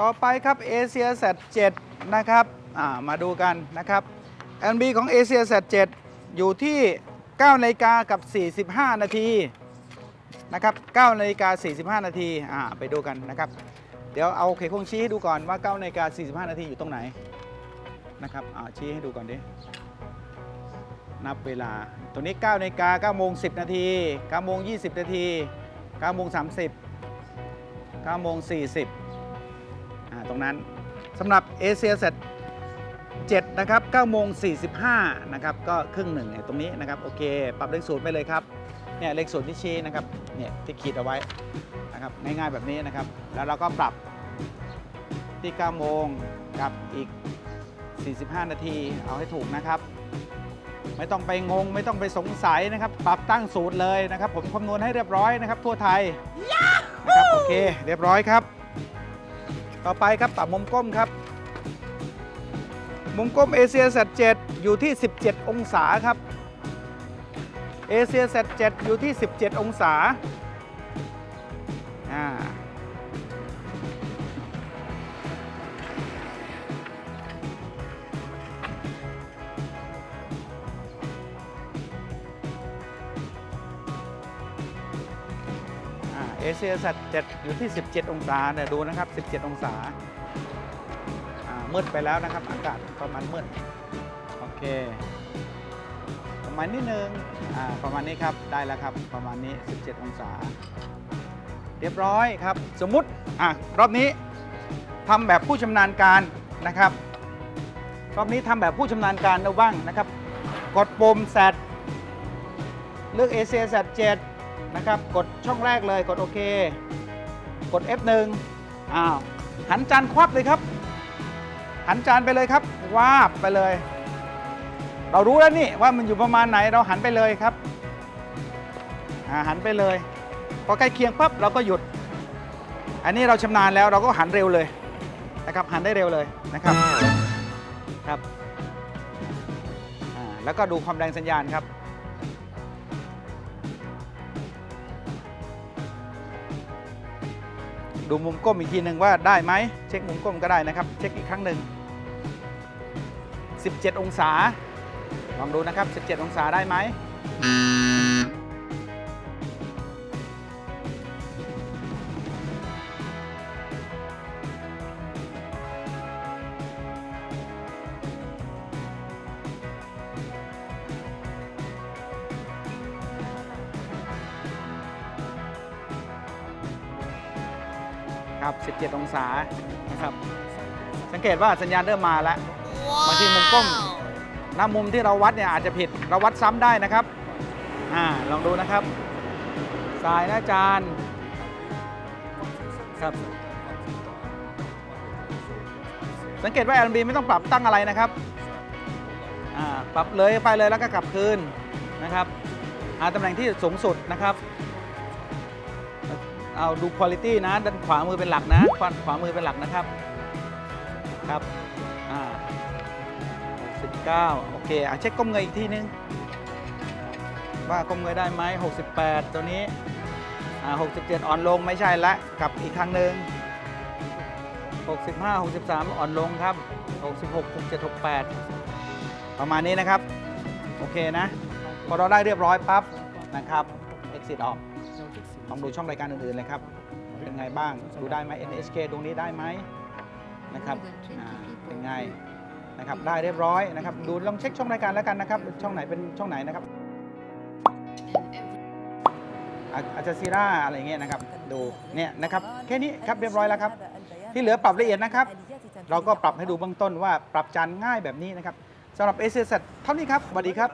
ต่อไปครับ Asia Z 7นะครับามาดูกันนะครับ NB ของ Asia Z 7อยู่ที่9นาฬิกากับ 45 นาทีนะครับ9นาฬิกา45 นาทีาไปดูกันนะครับ เดี๋ยวเอาเขคงชี้ให้ดูก่อนว่า9นาฬิกา45 นาทีอยู่ตรงไหนนะครับชี้ให้ดูก่อนดินับเวลา ตัวนี้9นาฬิกา9โมง10 นาที9โมง20 นาที9โมง30 9โมง40 ตรงนั้นสำหรับเอเชียเซต7นะครับ9โมง45นะครับก็ครึ่งหนึ่งเนี่ยตรงนี้นะครับโอเค ปรับเลขศูนย์ไปเลยครับเนี่ยเลขศูนย์ที่ชี้นะครับเนี่ยที่ขีดเอาไว้นะครับง่ายๆแบบนี้นะครับ แล้วเราก็ปรับที่9โมงกับอีก 45 นาทีเอาให้ถูกนะครับ ไม่ต้องไปงงไม่ต้องไปสงสัยนะครับ ปรับตั้งสูตรเลยนะครับ ผมคำนวณให้เรียบร้อยนะครับ ทั่วไทยนะครับโอเค เรียบร้อยครับ ต่อไปครับปรับมุมก้มครับ มุมก้มเอเชียเซต7อยู่ที่ 17 องศาครับเอเชียเซต7อยู่ที่ 17 องศาอ่า เอเชียสัตว์7อยู่ที่ 17 องศาเนี่ยดูนะครับ 17 องศาามืดไปแล้วนะครับ อากาศประมาณมืดโอเค ประมาณนิดนึงประมาณนี้ครับได้แล้วครับประมาณนี้ 17 องศา เรียบร้อยครับ สมมุติอะรอบนี้ทำแบบผู้ชำนาญการนะครับ รอบนี้ทำแบบผู้ชำนาญการเอาบ้างนะครับ กดปุ่มแซดเลือกเอเชียแซด7 นะครับ กดช่องแรกเลยกดโอเค กด F1 อ้าวหันจานควับเลยครับ หันจานไปเลยครับวาบไปเลย เรารู้แล้วนี่ว่ามันอยู่ประมาณไหนเราหันไปเลยครับอ่าหันไปเลยพอใกล้เคียงปั๊บเราก็หยุด อันนี้เราชำนาญแล้วเราก็หันเร็วเลยนะครับหันได้เร็วเลยนะครับครับอ่าแล้วก็ดูความแรงสัญญาณครับ ดูมุมก้มอีกทีหนึ่งว่าได้ไหมเช็คมุมก้มก็ได้นะครับ เช็คอีกครั้งหนึ่ง17 องศาลองดูนะครับ 17 องศาได้ไหม ครับ 17 องศานะครับ สังเกตว่าสัญญาณเริ่มมาแล้วบางทีมุมก้มหน้ามุมที่เราวัดเนี่ยอาจจะผิดเราวัดซ้ำได้นะครับอ่าลองดูนะครับสายนะอาจารย์ครับ สังเกตว่า LB ไม่ต้องปรับตั้งอะไรนะครับอ่าปรับเลยไปเลยแล้วก็กลับคืนนะครับหาตำแหน่งที่สูงสุดนะครับ เอาดูคุณภาพนะด้านขวามือเป็นหลักนะขวาขวามือเป็นหลักนะครับครับอ่า69โอเคอะเช็คก้มเงยอีกทีนึงว่าก้มเงยได้ไหม68 ตัวนี้อ่า67 อ่อนลงไม่ใช่ละกลับอีกครั้งหนึ่ง65 63 อ่อนลงครับ 66 67 68 ประมาณนี้นะครับ โอเคนะ พอเราได้เรียบร้อยปั๊บนะครับ exit ออก ลองดูช่องรายการอื่นๆเลยครับ เป็นไงบ้าง ดูได้ไหม NHK ตรงนี้ได้ไหมนะครับอ่าเป็นไงนะครับ ได้เรียบร้อยนะครับ ดูลองเช็คช่องรายการแล้วกันนะครับ ช่องไหนเป็นช่องไหนนะครับ อาจจะซีราอะไรเงี้ยนะครับ ดู เนี่ยนะครับ แค่นี้ครับเรียบร้อยแล้วครับ ที่เหลือปรับละเอียดนะครับ เราก็ปรับให้ดูเบื้องต้นว่าปรับจานง่ายแบบนี้นะครับสำหรับเอเซเท่านี้ครับสวัสดีครับ